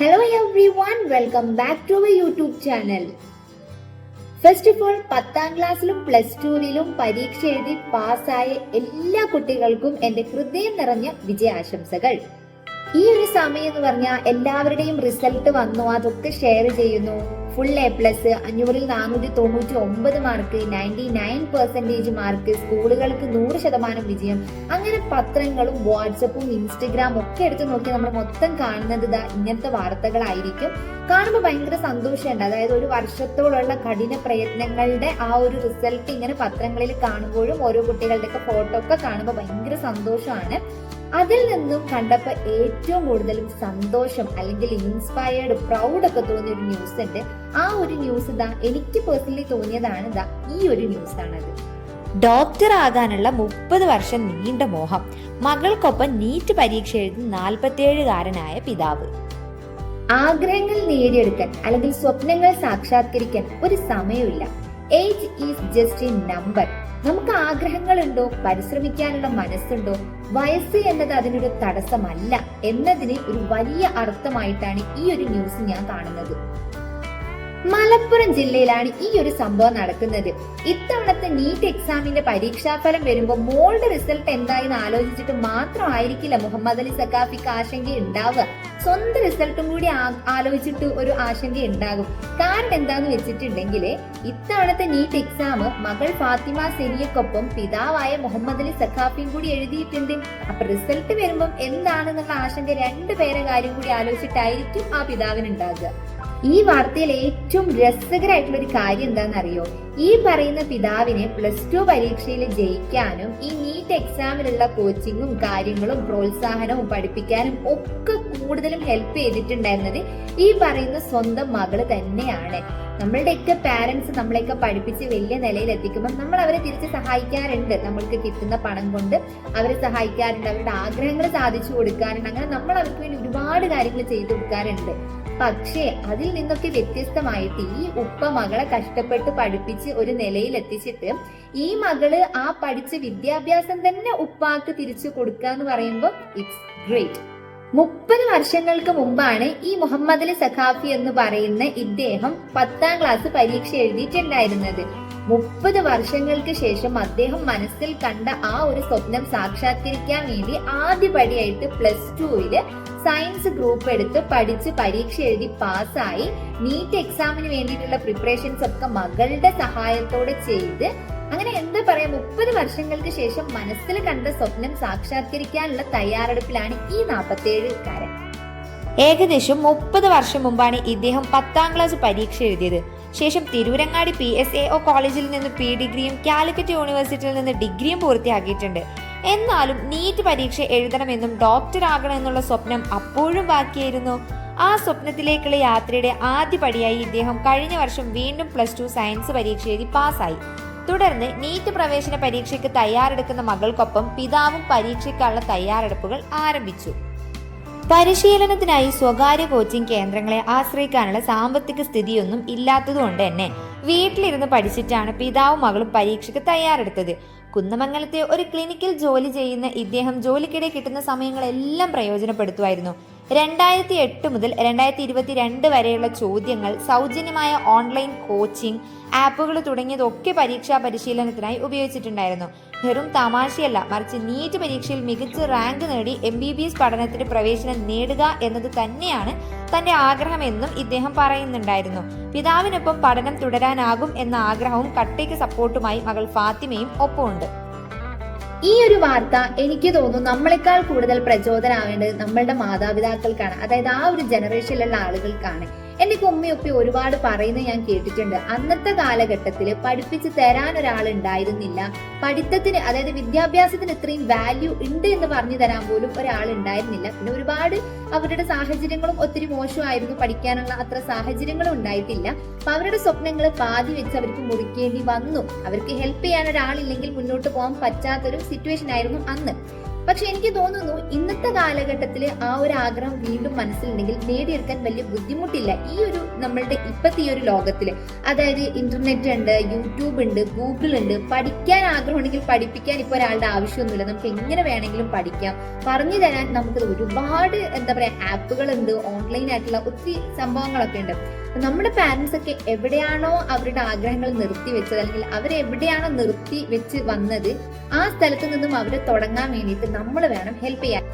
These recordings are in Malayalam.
Hello everyone welcome back to my YouTube channel first of all പത്താം ക്ലാസ്സിലും പ്ലസ് ടുവിലും പരീക്ഷ എഴുതി പാസ്സായ എല്ലാ കുട്ടികൾക്കും എന്റെ ഹൃദയം നിറഞ്ഞ വിജയാശംസകൾ. ഈ ഒരു സമയം എന്ന് പറഞ്ഞാൽ എല്ലാവരുടെയും റിസൾട്ട് വന്നു. അതൊക്കെ ഷെയർ ചെയ്യുന്നു. ഫുൾ എ പ്ലസ് അഞ്ഞൂറിൽ നാനൂറ്റി തൊണ്ണൂറ്റി ഒമ്പത് mark ninety nine percentage mark സ്കൂളുകൾക്ക് നൂറ് ശതമാനം വിജയം. അങ്ങനെ പത്രങ്ങളും വാട്സപ്പും ഇൻസ്റ്റഗ്രാമും ഒക്കെ എടുത്ത് നോക്കി നമ്മൾ മൊത്തം കാണുന്നത് ഇതാ ഇങ്ങനത്തെ വാർത്തകളായിരിക്കും. കാണുമ്പോൾ ഭയങ്കര സന്തോഷമുണ്ട്. അതായത് ഒരു വർഷത്തോടുള്ള കഠിന പ്രയത്നങ്ങളുടെ ആ ഒരു റിസൾട്ട് ഇങ്ങനെ പത്രങ്ങളിൽ കാണുമ്പോഴും ഓരോ കുട്ടികളുടെയൊക്കെ ഫോട്ടോ ഒക്കെ കാണുമ്പോൾ ഭയങ്കര സന്തോഷമാണ്. അതിൽ നിന്നും കണ്ടപ്പോൾ ഏറ്റവും കൂടുതലും സന്തോഷം അല്ലെങ്കിൽ ഇൻസ്പയർഡ് പ്രൗഡ് ഒക്കെ തോന്നിയ ഒരു ന്യൂസ് ഉണ്ട്. ആ ഒരു ന്യൂസ് ഇതാ എനിക്ക് പേഴ്സണലി തോന്നിയതാണ് ഇതാ ഈ ഒരു ന്യൂസ് ആണത്. ഡോക്ടർ ആകാനുള്ള മുപ്പത് വർഷം നീണ്ട മോഹം. മകൾക്കൊപ്പം നീറ്റ് പരീക്ഷ എഴുതി നാൽപ്പത്തിയേഴുകാരനായ പിതാവ്. ആഗ്രഹങ്ങൾ നേടിയെടുക്കാൻ അല്ലെങ്കിൽ സ്വപ്നങ്ങൾ സാക്ഷാത്കരിക്കാൻ ഒരു സമയമില്ല age is just a number നമുക്ക് ആഗ്രഹങ്ങളുണ്ടോ? പരിശ്രമിക്കാനുള്ള മനസ്സുണ്ടോ? വയസ്സ് എന്നത് അതിനൊരു തടസ്സമല്ല. എന്നതിന് ഒരു വലിയ അർത്ഥമായിട്ടാണ് ഈ ഒരു ന്യൂസ് ഞാൻ കാണുന്നത്. മലപ്പുറം ജില്ലയിലാണ് ഈ ഒരു സംഭവം നടക്കുന്നത്. ഇത്തവണത്തെ നീറ്റ് എക്സാമിന്റെ പരീക്ഷാഫലം വരുമ്പോൾ മോളുടെ റിസൾട്ട് എന്തായെന്ന് ആലോചിച്ചിട്ട് മാത്രമായിരിക്കില്ല മുഹമ്മദ് അലി സക്കാഫിക്ക് ആശങ്ക ഉണ്ടാവുക. സ്വന്തം റിസൾട്ടും കൂടി ആലോചിച്ചിട്ട് ഒരു ആശങ്ക ഉണ്ടാകും. കാരണം എന്താന്ന് വെച്ചിട്ടുണ്ടെങ്കിൽ ഇത്തവണത്തെ നീറ്റ് എക്സാം മകൾ ഫാത്തിമ സെനിയക്കൊപ്പം പിതാവായ മുഹമ്മദ് അലി സഖാഫിയും കൂടി എഴുതിയിട്ടുണ്ട്. അപ്പൊ റിസൾട്ട് വരുമ്പം എന്താണെന്നുള്ള ആശങ്ക രണ്ടുപേരെ കാര്യം കൂടി ആലോചിച്ചിട്ടായിരിക്കും ആ പിതാവിന് ഉണ്ടാകുക ഈ വാർത്തയിൽ ഏറ്റവും രസകരമായിട്ടുള്ള ഒരു കാര്യം എന്താണെന്നറിയോ? ഈ പറയുന്ന പിതാവിനെ പ്ലസ് ടു പരീക്ഷയിൽ ജയിക്കാനും ഈ നീറ്റ് എക്സാമിനുള്ള കോച്ചിങ്ങും കാര്യങ്ങളും പ്രോത്സാഹനവും പഠിപ്പിക്കാനും ഒക്കെ കൂടുതലും ഹെൽപ്പ് ചെയ്തിട്ടുണ്ടായിരുന്നത് ഈ പറയുന്ന സ്വന്തം മകൾ തന്നെയാണ്. നമ്മളുടെയൊക്കെ പാരന്റ്സ് നമ്മളെയൊക്കെ പഠിപ്പിച്ച് വലിയ നിലയിൽ എത്തിക്കുമ്പോൾ നമ്മൾ അവരെ തിരിച്ച് സഹായിക്കാറുണ്ട്. നമ്മൾക്ക് കിട്ടുന്ന പണം കൊണ്ട് അവരെ സഹായിക്കാറുണ്ട്. അവരുടെ ആഗ്രഹങ്ങൾ സാധിച്ചു കൊടുക്കാറുണ്ട്. അങ്ങനെ നമ്മൾ അവർക്ക് വേണ്ടി ഒരുപാട് കാര്യങ്ങൾ ചെയ്തു കൊടുക്കാറുണ്ട്. പക്ഷേ അതിൽ നിന്നൊക്കെ വ്യത്യസ്തമായിട്ട് ഈ ഉപ്പ മകളെ കഷ്ടപ്പെട്ട് പഠിപ്പിച്ച് ഒരു നിലയിൽ എത്തിച്ചിട്ട് ഈ മകൾ ആ പഠിച്ച വിദ്യാഭ്യാസം തന്നെ ഉപ്പാക്ക് തിരിച്ചു കൊടുക്കുക എന്ന് പറയുമ്പോൾ ഇറ്റ്സ് ഗ്രേറ്റ് മുപ്പത് വർഷങ്ങൾക്ക് മുമ്പാണ് ഈ മുഹമ്മദ് അലി സഖാഫി എന്ന് പറയുന്ന ഇദ്ദേഹം പത്താം ക്ലാസ് പരീക്ഷ എഴുതിയിട്ടുണ്ടായിരുന്നത്. മുപ്പത് വർഷങ്ങൾക്ക് ശേഷം അദ്ദേഹം മനസ്സിൽ കണ്ട ആ ഒരു സ്വപ്നം സാക്ഷാത്കരിക്കാൻ വേണ്ടി ആദ്യപടിയായിട്ട് പ്ലസ് ടുവിൽ സയൻസ് ഗ്രൂപ്പ് എടുത്ത് പഠിച്ച് പരീക്ഷ എഴുതി പാസ്സായി നീറ്റ് എക്സാമിന് വേണ്ടിയിട്ടുള്ള പ്രിപ്പറേഷൻസ് ഒക്കെ മകളുടെ സഹായത്തോടെ ചെയ്ത് അങ്ങനെ എന്താ പറയാ മുപ്പത് വർഷങ്ങൾക്ക് ശേഷം മനസ്സിൽ കണ്ട സ്വപ്നം സാക്ഷാത്കരിക്കാനുള്ള തയ്യാറെടുപ്പിലാണ് ഈ നാൽപ്പത്തേഴുകാരൻ ഏകദേശം മുപ്പത് വർഷം മുമ്പാണ് ഇദ്ദേഹം പത്താം ക്ലാസ് പരീക്ഷ എഴുതിയത്. ശേഷം Tirurangadi P S A O കോളേജിൽ നിന്ന് പി ഡിഗ്രിയും കാലിക്കറ്റ് യൂണിവേഴ്സിറ്റിയിൽ നിന്ന് ഡിഗ്രിയും പൂർത്തിയാക്കിയിട്ടുണ്ട്. എന്നാലും നീറ്റ് പരീക്ഷ എഴുതണമെന്നും ഡോക്ടർ ആകണമെന്നുള്ള സ്വപ്നം അപ്പോഴും ബാക്കിയായിരുന്നു. ആ സ്വപ്നത്തിലേക്കുള്ള യാത്രയുടെ ആദ്യ പടിയായി ഇദ്ദേഹം കഴിഞ്ഞ വർഷം വീണ്ടും പ്ലസ് ടു സയൻസ് പരീക്ഷ എഴുതി പാസ്സായി. തുടർന്ന് നീറ്റ് പ്രവേശന പരീക്ഷയ്ക്ക് തയ്യാറെടുക്കുന്ന മകൾക്കൊപ്പം പിതാവും പരീക്ഷയ്ക്കുള്ള തയ്യാറെടുപ്പുകൾ ആരംഭിച്ചു. പരിശീലനത്തിനായി സ്വകാര്യ കോച്ചിംഗ് കേന്ദ്രങ്ങളെ ആശ്രയിക്കാനുള്ള സാമ്പത്തിക സ്ഥിതിയൊന്നും ഇല്ലാത്തതുകൊണ്ട് തന്നെ വീട്ടിലിരുന്ന് പഠിച്ചിട്ടാണ് പിതാവും മകളും പരീക്ഷയ്ക്ക് തയ്യാറെടുത്തത്. കുന്നമംഗലത്തെ ഒരു ക്ലിനിക്കിൽ ജോലി ചെയ്യുന്ന ഇദ്ദേഹം ജോലിക്കിടെ കിട്ടുന്ന സമയങ്ങളെല്ലാം പ്രയോജനപ്പെടുത്തുമായിരുന്നു. രണ്ടായിരത്തി എട്ട് മുതൽ രണ്ടായിരത്തി ഇരുപത്തി രണ്ട് വരെയുള്ള ചോദ്യങ്ങൾ സൗജന്യമായ ഓൺലൈൻ കോച്ചിംഗ് ആപ്പുകൾ തുടങ്ങിയതൊക്കെ പരീക്ഷാ പരിശീലനത്തിനായി ഉപയോഗിച്ചിട്ടുണ്ടായിരുന്നു. വെറും തമാശയല്ല മറിച്ച് നീറ്റ് പരീക്ഷയിൽ മികച്ച റാങ്ക് നേടി എം ബി ബി എസ് പഠനത്തിന് പ്രവേശനം നേടുക എന്നത് തന്നെയാണ് തന്റെ ആഗ്രഹമെന്നും ഇദ്ദേഹം പറയുന്നുണ്ടായിരുന്നു. പിതാവിനൊപ്പം പഠനം തുടരാനാകും എന്ന ആഗ്രഹവും കട്ടയ്ക്ക് സപ്പോർട്ടുമായി മകൾ ഫാത്തിമയും ഒപ്പമുണ്ട്. ഈ ഒരു വാർത്ത എനിക്ക് തോന്നുന്നു നമ്മളെക്കാൾ കൂടുതൽ പ്രചോദനമാവേണ്ടത് നമ്മളുടെ മാതാപിതാക്കൾക്കാണ്. അതായത് ആ ഒരു ജനറേഷനിലുള്ള ആളുകൾക്കാണ്. എന്റെ ഉമ്മയൊപ്പി ഒരുപാട് പറയുന്നത് ഞാൻ കേട്ടിട്ടുണ്ട്. അന്നത്തെ കാലഘട്ടത്തിൽ പഠിപ്പിച്ച് തരാൻ ഒരാൾ ഉണ്ടായിരുന്നില്ല. പഠിത്തത്തിന് അതായത് വിദ്യാഭ്യാസത്തിന് ഇത്രയും വാല്യൂ ഉണ്ട് എന്ന് പറഞ്ഞു തരാൻ പോലും ഒരാൾ ഉണ്ടായിരുന്നില്ല. പിന്നെ ഒരുപാട് അവരുടെ സാഹചര്യങ്ങളും ഒത്തിരി മോശമായിരുന്നു പഠിക്കാനുള്ള അത്ര സാഹചര്യങ്ങളും ഉണ്ടായിട്ടില്ല. അപ്പൊ അവരുടെ സ്വപ്നങ്ങൾ പാതി വെച്ച് അവർക്ക് മുറിക്കേണ്ടി വന്നു. അവർക്ക് ഹെൽപ്പ് ചെയ്യാൻ ഒരാളില്ലെങ്കിൽ മുന്നോട്ട് പോകാൻ പറ്റാത്തൊരു സിറ്റുവേഷൻ ആയിരുന്നു അന്ന്. പക്ഷെ എനിക്ക് തോന്നുന്നു ഇന്നത്തെ കാലഘട്ടത്തിൽ ആ ഒരു ആഗ്രഹം വീണ്ടും മനസ്സിലുണ്ടെങ്കിൽ നേടിയെടുക്കാൻ വലിയ ബുദ്ധിമുട്ടില്ല ഈ ഒരു നമ്മളുടെ ഇപ്പത്തെ ഈ ഒരു ലോകത്തിൽ അതായത് ഇന്റർനെറ്റ് ഉണ്ട് യൂട്യൂബ് ഉണ്ട് ഗൂഗിൾ ഉണ്ട്. പഠിക്കാൻ ആഗ്രഹമുണ്ടെങ്കിൽ പഠിപ്പിക്കാൻ ഇപ്പോൾ ഒരാളുടെ ആവശ്യമൊന്നുമില്ല. നമുക്ക് എങ്ങനെ വേണമെങ്കിലും പഠിക്കാം. പറഞ്ഞു തരാൻ നമുക്ക് ഒരുപാട് എന്താ പറയാ ആപ്പുകൾ ഉണ്ട് ഓൺലൈൻ ആയിട്ടുള്ള ഒത്തിരി സംഭവങ്ങളൊക്കെ ഉണ്ട്. നമ്മുടെ പാരൻസ് ഒക്കെ എവിടെയാണോ അവരുടെ ആഗ്രഹങ്ങൾ നിർത്തി വെച്ചത് അല്ലെങ്കിൽ അവരെവിടെയാണോ നിർത്തി വെച്ച് വന്നത് ആ സ്ഥലത്ത് നിന്നും അവരെ തുടങ്ങാൻ വേണ്ടിയിട്ട് നമ്മൾ വേണം ഹെൽപ്പ് ചെയ്യാൻ.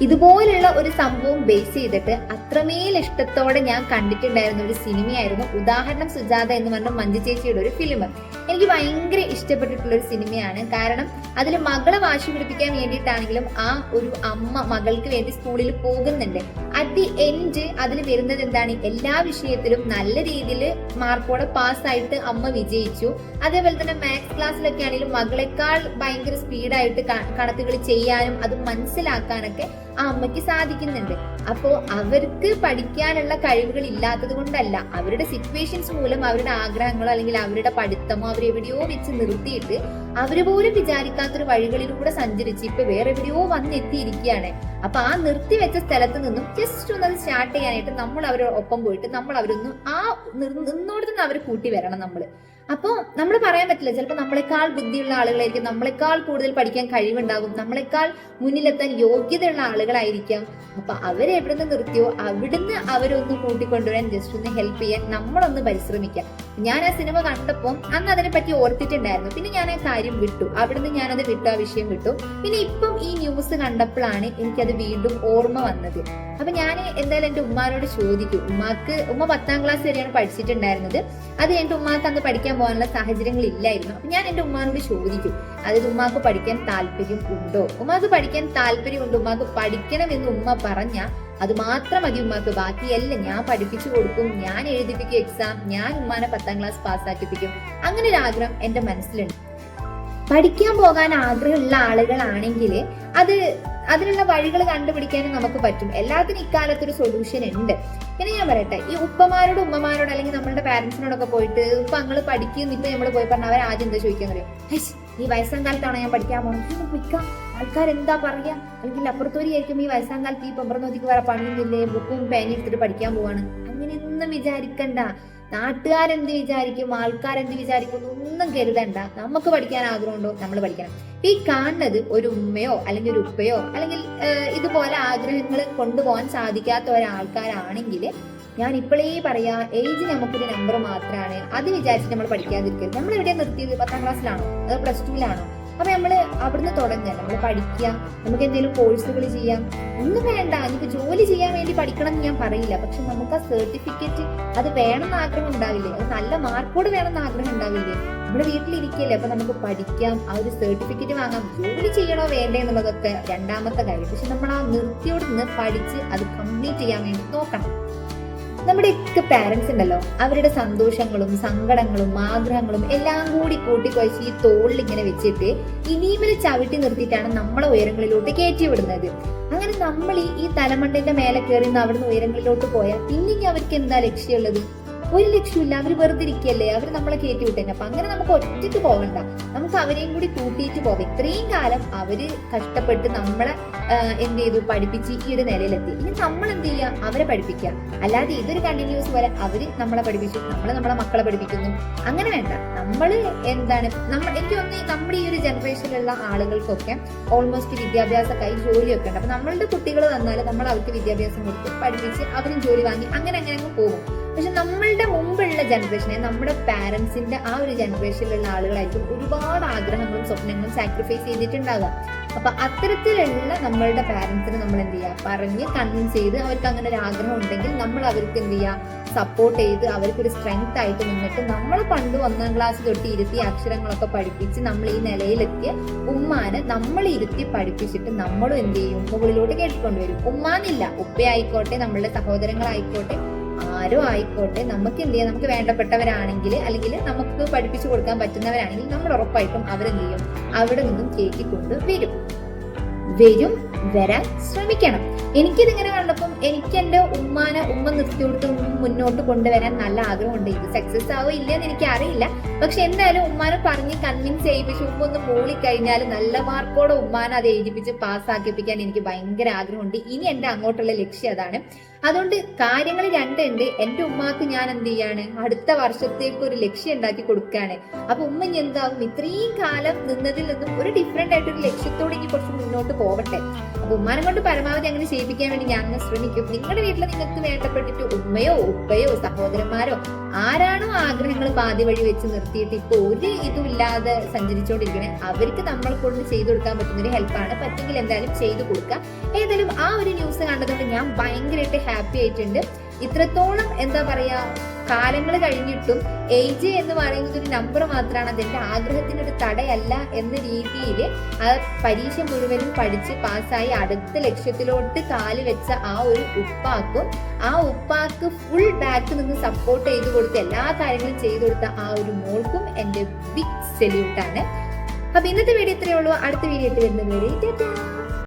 ഇതുപോലുള്ള ഒരു സംഭവം ബേസ് ചെയ്തിട്ട് അത്രമേൽ ഇഷ്ടത്തോടെ ഞാൻ കണ്ടിട്ടുണ്ടായിരുന്ന ഒരു സിനിമയായിരുന്നു ഉദാഹരണം സുജാത എന്ന് പറഞ്ഞ മഞ്ജു ചേച്ചിയുടെ ഒരു ഫിലിം എനിക്ക് ഭയങ്കര ഇഷ്ടപ്പെട്ടിട്ടുള്ള ഒരു സിനിമയാണ്. കാരണം അതിൽ മകളെ വാശി പിടിപ്പിക്കാൻ വേണ്ടിയിട്ടാണെങ്കിലും ആ ഒരു അമ്മ മകൾക്ക് വേണ്ടി സ്കൂളിൽ പോകുന്നുണ്ട്. അറ്റ് ദി എൻഡ് അതിൽ വരുന്നത് എന്താണ്? എല്ലാ വിഷയത്തിലും നല്ല രീതിയിൽ മാർക്കോടെ പാസ്സായിട്ട് അമ്മ വിജയിച്ചു. അതേപോലെ തന്നെ മാത്സ് ക്ലാസ്സിലൊക്കെ ആണെങ്കിലും മകളെക്കാൾ ഭയങ്കര സ്പീഡായിട്ട് കണക്കുകൾ ചെയ്യാനും അത് മനസ്സിലാക്കാനൊക്കെ ആ അമ്മയ്ക്ക് സാധിക്കുന്നുണ്ട്. അപ്പോ അവർക്ക് പഠിക്കാനുള്ള കഴിവുകൾ ഇല്ലാത്തത് കൊണ്ടല്ല. അവരുടെ സിറ്റുവേഷൻസ് മൂലം അവരുടെ ആഗ്രഹങ്ങളോ അല്ലെങ്കിൽ അവരുടെ പഠിത്തമോ അവരെവിടെയോ വെച്ച് നിർത്തിയിട്ട് അവർ പോലും വിചാരിക്കാത്തൊരു വഴികളിലൂടെ സഞ്ചരിച്ച് ഇപ്പൊ വേറെ എവിടെയോ വന്നെത്തിയിരിക്കുകയാണ് അപ്പൊ ആ നിർത്തി വെച്ച സ്ഥലത്ത് നിന്നും ജസ്റ്റ് ഒന്ന് അത് സ്റ്റാർട്ട് ചെയ്യാനായിട്ട് നമ്മൾ അവരുടെ ഒപ്പം പോയിട്ട് നമ്മൾ അവരൊന്നും ആ നിന്നോട് നിന്നോടത്ത് നിന്ന് അവർ കൂട്ടി വരണം നമ്മൾ അപ്പോൾ നമ്മൾ പറയാൻ പറ്റില്ല ചിലപ്പോൾ നമ്മളെക്കാൾ ബുദ്ധിയുള്ള ആളുകളായിരിക്കും നമ്മളെക്കാൾ കൂടുതൽ പഠിക്കാൻ കഴിവുണ്ടാകും നമ്മളെക്കാൾ മുന്നിലെത്താൻ യോഗ്യതയുള്ള ആളുകളായിരിക്കാം. അപ്പൊ അവരെ എവിടെ നിന്ന് നിർത്തിയോ അവിടുന്ന് അവരൊന്ന് കൂട്ടിക്കൊണ്ടുവരാൻ ജസ്റ്റ് ഒന്ന് ഹെൽപ്പ് ചെയ്യാൻ നമ്മളൊന്ന് പരിശ്രമിക്കാം. ഞാൻ ആ സിനിമ കണ്ടപ്പോൾ അന്ന് അതിനെ പറ്റി ഓർത്തിട്ടുണ്ടായിരുന്നു. പിന്നെ ഞാൻ ആ കാര്യം വിട്ടു. അവിടുന്ന് ഞാനത് വിട്ടു ആ വിഷയം വിട്ടു. പിന്നെ ഇപ്പം ഈ ന്യൂസ് കണ്ടപ്പോഴാണ് എനിക്കത് വീണ്ടും ഓർമ്മ വന്നത്. അപ്പൊ ഞാൻ എന്തായാലും എന്റെ ഉമ്മാനോട് ചോദിക്കും. ഉമ്മാക്ക് ഉമ്മ പത്താം ക്ലാസ് വരെയാണ് പഠിച്ചിട്ടുണ്ടായിരുന്നത്. അത് എന്റെ ഉമ്മാക്ക് അന്ന് പഠിക്കാൻ പോകാനുള്ള സാഹചര്യങ്ങൾ ഇല്ലായിരുന്നു. അപ്പൊ ഞാൻ എന്റെ ഉമ്മാനോട് ചോദിക്കും. അതായത് ഉമ്മാക്ക് പഠിക്കാൻ താല്പര്യം ഉണ്ടോ? ഉമ്മാക്ക് പഠിക്കാൻ താല്പര്യമുണ്ട് ഉമ്മാക്ക് പഠിക്കണം എന്ന് ഉമ്മ പറഞ്ഞ അത് മാത്രം മതി ഉമ്മാക്ക്. ബാക്കിയെല്ലാം ഞാൻ പഠിപ്പിച്ചു കൊടുക്കും. ഞാൻ എഴുതിപ്പിക്കും എക്സാം ഞാൻ ഉമ്മാനെ പത്താം ക്ലാസ് പാസ്സാക്കിപ്പിക്കും അങ്ങനെ ഒരു ആഗ്രഹം എന്റെ മനസ്സിലുണ്ട്. പഠിക്കാൻ പോകാൻ ആഗ്രഹമുള്ള ആളുകളാണെങ്കിൽ അത് അതിനുള്ള വഴികൾ കണ്ടുപിടിക്കാനും നമുക്ക് പറ്റും. എല്ലാത്തിനും ഇക്കാലത്ത് ഒരു സൊല്യൂഷൻ ഉണ്ട്. പിന്നെ ഞാൻ പറയട്ടെ ഈ ഉപ്പമാരോട് ഉമ്മമാരോട് അല്ലെങ്കിൽ നമ്മളുടെ പാരന്റ്സിനോടൊക്കെ പോയിട്ട് ഇപ്പൊ അങ്ങൾ പഠിക്കുന്നു ഇപ്പൊ നമ്മൾ പോയി പറഞ്ഞാൽ അവർ ആദ്യം എന്താ ചോദിക്കാൻ പറയും ഈ വയസ്സാം കാലത്താണോ ഞാൻ പഠിക്കാൻ പോകുന്നത് പൊയ്ക്കാം ആൾക്കാർ എന്താ പറയാ? അല്ലെങ്കിൽ അപ്പുറത്തോരിയായിരിക്കും ഈ വയസ്സാം കാലത്ത് ഈ പമ്പറന്നോതിക്ക് വേറെ പണിയൊന്നുമില്ലേ? ബുക്കും പേനയും എടുത്തിട്ട് പഠിക്കാൻ പോവാണ്. അങ്ങനെയൊന്നും വിചാരിക്കണ്ട. നാട്ടുകാരെന്ത് വിചാരിക്കും? ആൾക്കാരെന്ത് വിചാരിക്കും? ഒന്നും കരുതണ്ട. നമുക്ക് പഠിക്കാൻ ആഗ്രഹമുണ്ടോ? നമ്മൾ പഠിക്കണം. ഈ കാണുന്നത് ഒരു ഉമ്മയോ അല്ലെങ്കിൽ ഒരു ഉപ്പയോ അല്ലെങ്കിൽ ഇതുപോലെ ആഗ്രഹങ്ങൾ കൊണ്ടുപോകാൻ സാധിക്കാത്ത ഒരാൾക്കാരാണെങ്കിൽ ഞാൻ ഇപ്പോഴേ പറയാ ഏജ് നമുക്കൊരു നമ്പർ മാത്രമാണ് അത് വിചാരിച്ചിട്ട് നമ്മൾ പഠിക്കാതിരിക്കരുത്. നമ്മൾ എവിടെയാണ് നിർത്തിയത്? പത്താം ക്ലാസ്സിലാണോ അതോ പ്ലസ് ടുവിലാണോ അപ്പൊ നമ്മൾ അവിടുന്ന് തുടങ്ങുക നമ്മൾ പഠിക്കുക നമുക്ക് എന്തെങ്കിലും കോഴ്സുകൾ ചെയ്യാം. ഒന്നും വേണ്ട എനിക്ക് ജോലി ചെയ്യാൻ വേണ്ടി പഠിക്കണം എന്ന് ഞാൻ പറയില്ല. പക്ഷെ നമുക്ക് ആ സർട്ടിഫിക്കറ്റ് അത് വേണമെന്ന് ആഗ്രഹം ഉണ്ടാവില്ലേ? അത് നല്ല മാർക്കോട് വേണമെന്ന് ആഗ്രഹം ഉണ്ടാവില്ലേ? നമ്മുടെ വീട്ടിലിരിക്കല്ലേ? അപ്പൊ നമുക്ക് പഠിക്കാം ആ ഒരു സർട്ടിഫിക്കറ്റ് വാങ്ങാം. ജോലി ചെയ്യണോ വേണ്ടേ എന്നുള്ളതൊക്കെ രണ്ടാമത്തെ കാര്യം. പക്ഷെ നമ്മൾ ആ നിർത്തിയോട് നിന്ന് പഠിച്ച് അത് കംപ്ലീറ്റ് ചെയ്യാൻ വേണ്ടി നോക്കണം. നമ്മുടെയൊക്കെ പാരൻസ് ഉണ്ടല്ലോ അവരുടെ സന്തോഷങ്ങളും സങ്കടങ്ങളും ആഗ്രഹങ്ങളും എല്ലാം കൂടി കൂട്ടിക്കുഴച്ച് ഈ തോളിൽ ഇങ്ങനെ വെച്ചിട്ട് ഇനിയുമിൽ ചവിട്ടി നിർത്തിയിട്ടാണ് നമ്മളെ ഉയരങ്ങളിലോട്ട് കയറ്റി വിടുന്നത് അങ്ങനെ നമ്മൾ ഈ തലമണ്ടിന്റെ മേലെ കയറി നിന്ന് അവിടുന്ന് ഉയരങ്ങളിലോട്ട് പോയാൽ പിന്നെ അവർക്ക് എന്താ ലക്ഷ്യമുള്ളത് ഒരു ലക്ഷ്യമില്ല അവർ വെറുതെ ഇരിക്കുകയല്ലേ? അവർ നമ്മളെ കയറ്റി വിട്ടേനെ. അപ്പൊ അങ്ങനെ നമുക്ക് ഒറ്റയ്ക്ക് പോകണ്ട. നമുക്ക് അവരെയും കൂടി കൂട്ടിയിട്ട് പോകാം. ഇത്രയും കാലം അവർ കഷ്ടപ്പെട്ട് നമ്മളെ എന്ത് ചെയ്തു? പഠിപ്പിച്ച് ഈ ഒരു നിലയിലെത്തി. ഇനി നമ്മൾ എന്ത് ചെയ്യുക? അവരെ പഠിപ്പിക്കുക. അല്ലാതെ ഇതൊരു കണ്ടിന്യൂസ് പോലെ അവർ നമ്മളെ പഠിപ്പിച്ചു നമ്മൾ നമ്മളെ മക്കളെ പഠിപ്പിക്കുന്നു. അങ്ങനെ വേണ്ട. നമ്മൾ എന്താണ്? നമ്മൾ എനിക്ക് തോന്നുന്നു നമ്മുടെ ഈ ഒരു ജനറേഷനിലുള്ള ആളുകൾക്കൊക്കെ ഓൾമോസ്റ്റ് വിദ്യാഭ്യാസക്കായി ജോലിയൊക്കെ ഉണ്ട്. അപ്പൊ നമ്മളുടെ കുട്ടികൾ വന്നാൽ നമ്മൾ അവർക്ക് വിദ്യാഭ്യാസം കൊടുത്ത് പഠിപ്പിച്ച് അവരും ജോലി വാങ്ങി അങ്ങനെ അങ്ങനെ അങ്ങ് പോകും. പക്ഷെ നമ്മളുടെ മുമ്പുള്ള ജനറേഷനെ നമ്മുടെ പാരൻസിന്റെ ആ ഒരു ജനറേഷനിലുള്ള ആളുകളായിരിക്കും ഒരുപാട് ആഗ്രഹങ്ങളും സ്വപ്നങ്ങളും സാക്രിഫൈസ് ചെയ്തിട്ടുണ്ടാകുക അപ്പൊ അത്തരത്തിലുള്ള നമ്മളുടെ പാരൻസിന് നമ്മൾ എന്ത് ചെയ്യുക? പറഞ്ഞ് കൺവിൻസ് ചെയ്ത് അവർക്ക് അങ്ങനെ ഒരു ആഗ്രഹം ഉണ്ടെങ്കിൽ നമ്മൾ അവർക്ക് എന്ത് ചെയ്യുക? സപ്പോർട്ട് ചെയ്ത് അവർക്കൊരു സ്ട്രെങ്ത് ആയിട്ട് നിന്നിട്ട് നമ്മൾ പണ്ട് ഒന്നാം ക്ലാസ് തൊട്ട് ഇരുത്തി അക്ഷരങ്ങളൊക്കെ പഠിപ്പിച്ച് നമ്മൾ ഈ നിലയിലെത്തിയ ഉമ്മാനെ നമ്മൾ ഇരുത്തി പഠിപ്പിച്ചിട്ട് നമ്മളും എന്ത് ചെയ്യും? മുകളിലോട്ട് കേട്ടിക്കൊണ്ടുവരും. ഉമ്മാന്നില്ല. ഉപ്പയായിക്കോട്ടെ നമ്മളുടെ സഹോദരങ്ങളായിക്കോട്ടെ ആരോ ആയിക്കോട്ടെ. നമുക്ക് എന്ത് ചെയ്യാം? നമുക്ക് വേണ്ടപ്പെട്ടവരാണെങ്കിൽ അല്ലെങ്കിൽ നമുക്ക് പഠിപ്പിച്ചു കൊടുക്കാൻ പറ്റുന്നവരാണെങ്കിൽ നമ്മൾ ഉറപ്പായിട്ടും അവരെന്ത് ചെയ്യും? അവിടെ നിന്നും കേക്കിക്കൊണ്ട് വരും. വരും വരാൻ ശ്രമിക്കണം. എനിക്കിതിങ്ങനെ കണ്ടപ്പം എനിക്ക് എന്റെ ഉമ്മാനെ ഉമ്മ നിർത്തി കൊടുത്ത് മുന്നോട്ട് കൊണ്ടുവരാൻ നല്ല ആഗ്രഹമുണ്ട്. ഇത് സക്സസ് ആവോ ഇല്ലെന്ന് എനിക്ക് അറിയില്ല പക്ഷെ എന്തായാലും ഉമ്മാനെ പറഞ്ഞ് കൺവിൻസ് ചെയ്യിപ്പിച്ച് ഉമ്മ ഒന്ന് മൂളിക്കഴിഞ്ഞാൽ നല്ല മാർക്കോടെ ഉമ്മാനെ അത് എഴുതിപ്പിച്ച് പാസ്സാക്കിപ്പിക്കാൻ എനിക്ക് ഭയങ്കര ആഗ്രഹമുണ്ട്. ഇനി എന്റെ അങ്ങോട്ടുള്ള ലക്ഷ്യം അതാണ്. അതുകൊണ്ട് കാര്യങ്ങൾ രണ്ടുണ്ട്. എന്റെ ഉമ്മാക്ക് ഞാൻ എന്ത് ചെയ്യാണ്? അടുത്ത വർഷത്തേക്ക് ഒരു ലക്ഷ്യം ഉണ്ടാക്കി കൊടുക്കുകയാണ്. അപ്പൊ ഉമ്മ ഇനി എന്താവും? ഇത്രയും കാലം നിന്നതിൽ നിന്നും ഒരു ഡിഫറെന്റ് ആയിട്ട് ഒരു ലക്ഷ്യത്തോടെ ഇനി കുറച്ച് മുന്നോട്ട് പോവട്ടെ. അപ്പൊ ഉമ്മാനെ കൊണ്ട് പരമാവധി അങ്ങനെ ചെയ്യിപ്പിക്കാൻ വേണ്ടി ഞാൻ ശ്രമിക്കും. നിങ്ങളുടെ വീട്ടിൽ നിങ്ങൾക്ക് വേണ്ടപ്പെട്ടിട്ട് ഉമ്മയോ ഉപ്പയോ സഹോദരന്മാരോ ആരാണോ ആഗ്രഹങ്ങൾ പാതി വഴി വെച്ച് നിർത്തിയിട്ട് ഇപ്പൊ ഒരു ഇതും ഇല്ലാതെ അവർക്ക് നമ്മൾ കൊണ്ട് ചെയ്തു കൊടുക്കാൻ പറ്റുന്ന ഒരു ഹെൽപ്പാണ് പറ്റെങ്കിൽ എന്തായാലും ചെയ്തു കൊടുക്കുക. ഏതായാലും ആ ഒരു ന്യൂസ് കണ്ടതുകൊണ്ട് ഞാൻ ഭയങ്കരമായിട്ട് ഹാപ്പി ആയിട്ടുണ്ട്. ഇത്രത്തോളം എന്താ പറയാ കാലങ്ങൾ കഴിഞ്ഞിട്ടും ഏജ് എന്ന് പറയുന്നത് ഒരു നമ്പർ മാത്രമാണ് അതിന്റെ ആഗ്രഹത്തിനൊരു തടയല്ല എന്ന രീതിയിൽ ആ പരീക്ഷ മുഴുവനും പഠിച്ച് പാസ്സായി അടുത്ത ലക്ഷ്യത്തിലോട്ട് കാൽ വെച്ച ആ ഒരു ഉപ്പാക്കും ആ ഉപ്പാക്ക് ഫുൾ ബാക്ക് നിന്ന് സപ്പോർട്ട് ചെയ്ത് കൊടുത്ത് എല്ലാ കാര്യങ്ങളും ചെയ്തു കൊടുത്ത ആ ഒരു മോൾക്കും എന്റെ ബിഗ് സെല്യൂട്ടാണ് അപ്പൊ ഇന്നത്തെ വീഡിയോ ഇത്രയേ ഉള്ളൂ. അടുത്ത വീഡിയോ ഇട്ട് വരുന്നത്